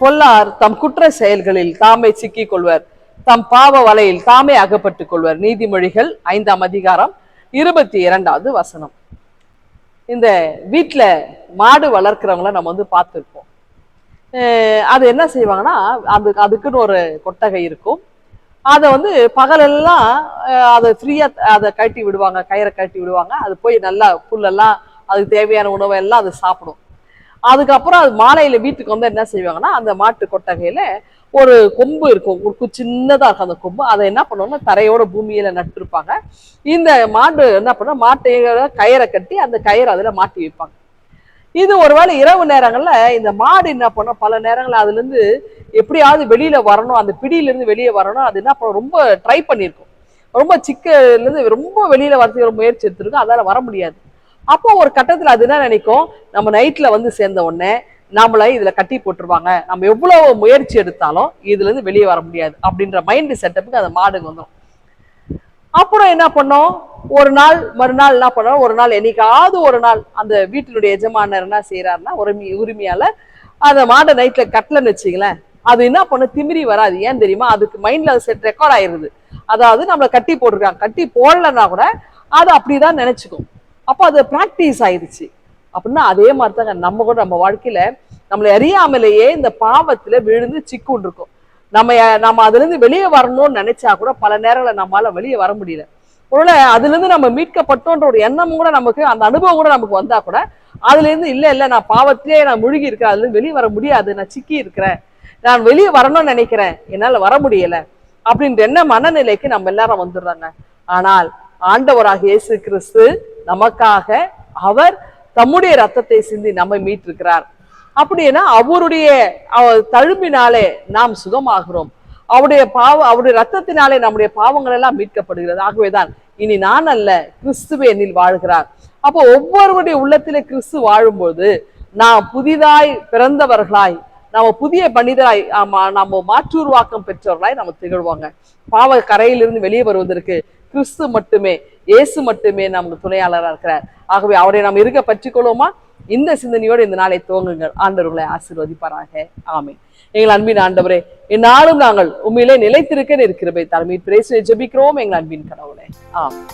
பொல்லார் தம் குற்ற செயல்களில் தாமே சிக்கிக் கொள்வர். தம் பாவ வலையில் தாமே அகப்பட்டுக் கொள்வர். நீதிமொழிகள் ஐந்தாம் அதிகாரம் இருபத்தி இரண்டாவது வசனம். இந்த வீட்டில் மாடு வளர்க்குறவங்கள நம்ம வந்து பார்த்துருப்போம். அது என்ன செய்வாங்கன்னா அது அதுக்குன்னு ஒரு கொட்டகை இருக்கும். அதை வந்து பகலெல்லாம் அதை ஃப்ரீயாக அதை கட்டி விடுவாங்க கயிறை கட்டி விடுவாங்க. அது போய் நல்லா புல்லெல்லாம் அதுக்கு தேவையான உணவை எல்லாம் அது சாப்பிடும். அதுக்கப்புறம் அது மாலையில வீட்டுக்கு வந்து என்ன செய்வாங்கன்னா அந்த மாட்டு கொட்டகையில ஒரு கொம்பு இருக்கும். ஒரு சின்னதாக இருக்கும் அந்த கொம்பு. அதை என்ன பண்ணுவோம்னா தரையோட பூமியில நட்டிருப்பாங்க. இந்த மாடு என்ன பண்ண மாட்டையோட கயிறை கட்டி அந்த கயிறை அதில் மாட்டி வைப்பாங்க. இது ஒருவேளை இரவு நேரங்களில் இந்த மாடு என்ன பண்ணும் பல நேரங்களில் அதுலேருந்து எப்படியாவது வெளியில வரணும் அந்த பிடியிலேருந்து வெளியே வரணும் அது என்ன பண்ண ரொம்ப ட்ரை பண்ணியிருக்கும். ரொம்ப சிக்கலேருந்து ரொம்ப வெளியில வரதுக்கு ஒரு முயற்சி எடுத்திருக்கும். அதால் வர முடியாது. அப்போ ஒரு கட்டத்துல அது என்ன நினைக்கும்? நம்ம நைட்ல வந்து சேர்ந்த உடனே நம்மளை இதுல கட்டி போட்டுருவாங்க. நம்ம எவ்வளவு முயற்சி எடுத்தாலும் இதுல இருந்து வெளியே வர முடியாது அப்படின்ற மைண்ட் செட்டப்புக்கு அந்த மாடுங்க வந்துடும் அப்புறம் என்ன பண்ணோம்? ஒரு நாள் மறுநாள் என்ன பண்ணோம்? ஒரு நாள் என்னைக்காவது ஒரு நாள் அந்த வீட்டினுடைய எஜமானர் என்ன செய்யறாருன்னா உரிமை உரிமையால அந்த மாடை நைட்ல கட்டலன்னு வச்சுங்களேன் அது என்ன பண்ண திமிரி வராது. ஏன் தெரியுமா? அதுக்கு மைண்ட்ல அது செட் ரெக்கார்ட் ஆயிருது. அதாவது நம்மளை கட்டி போட்டிருக்காங்க. கட்டி போடலன்னா கூட அது அப்படிதான் நினைச்சுக்கும். அப்போ அது ப்ராக்டிஸ் ஆயிடுச்சு. அப்படின்னா அதே மாதிரி தாங்க நம்ம கூட நம்ம வாழ்க்கையில நம்மளை அறியாமலேயே இந்த பாவத்துல விழுந்து சிக்குண்டு இருக்கும். நம்ம நம்ம அதுலேருந்து வெளியே வரணும்னு நினைச்சா கூட பல நேரங்களில் நம்மளால வெளியே வர முடியல. ஒருவேளை அதுலேருந்து நம்ம மீட்கப்பட்டோன்ற ஒரு எண்ணம் கூட நமக்கு அந்த அனுபவம் கூட நமக்கு வந்தா கூட அதுலேருந்து இல்லை இல்லை நான் பாவத்திலே நான் முழுகி இருக்கேன் அதுலேருந்து வெளியே வர முடியாது. நான் சிக்கி இருக்கிறேன். நான் வெளியே வரணும்னு நினைக்கிறேன். என்னால் வர முடியல. அப்படின்ற என்ன மனநிலைக்கு நம்ம எல்லாரும் வந்துடுறாங்க. ஆனால் ஆண்டவராக இயேசு கிறிஸ்து நமக்காக அவர் தம்முடைய ரத்தத்தை சிந்தி நம்மை மீட்டிருக்கிறார். அப்படின்னா அவருடைய தழும்பினாலே நாம் சுகமாகிறோம். அவருடைய பாவ அவருடைய ரத்தத்தினாலே நம்முடைய பாவங்கள் எல்லாம் மீட்கப்படுகிறது. ஆகவேதான் இனி நான் அல்ல கிறிஸ்துவே என்னில் வாழ்கிறார். அப்போ ஒவ்வொருவருடைய உள்ளத்திலே கிறிஸ்து வாழும்போது நாம் புதிதாய் பிறந்தவர்களாய் நம்ம புதிய மனிதராய் ஆமா நம்ம மாற்றுருவாக்கம் பெற்றவர்களாய் நம்ம திகழ்வாங்க. பாவ கரையிலிருந்து வெளியே வருவதற்கு கிறிஸ்து மட்டுமே இயேசு மட்டுமே நமக்கு துணையாளராக இருக்கிறார். ஆகவே அவரை நாம் இருக்க பற்றிக்கொள்வோமா? இந்த சிந்தனையோடு இந்த நாளை துவங்குங்கள். ஆண்டவர்களை ஆசீர்வதிப்பாராக. ஆமை எங்கள் அன்பின் ஆண்டவரே இந்நாளும் நாங்கள் உண்மையிலே நிலைத்திருக்க இருக்கிறபை தலைமை பிரேசனை ஜெபிக்கிறோம் எங்கள் அன்பின் கடவுளே. ஆமாம்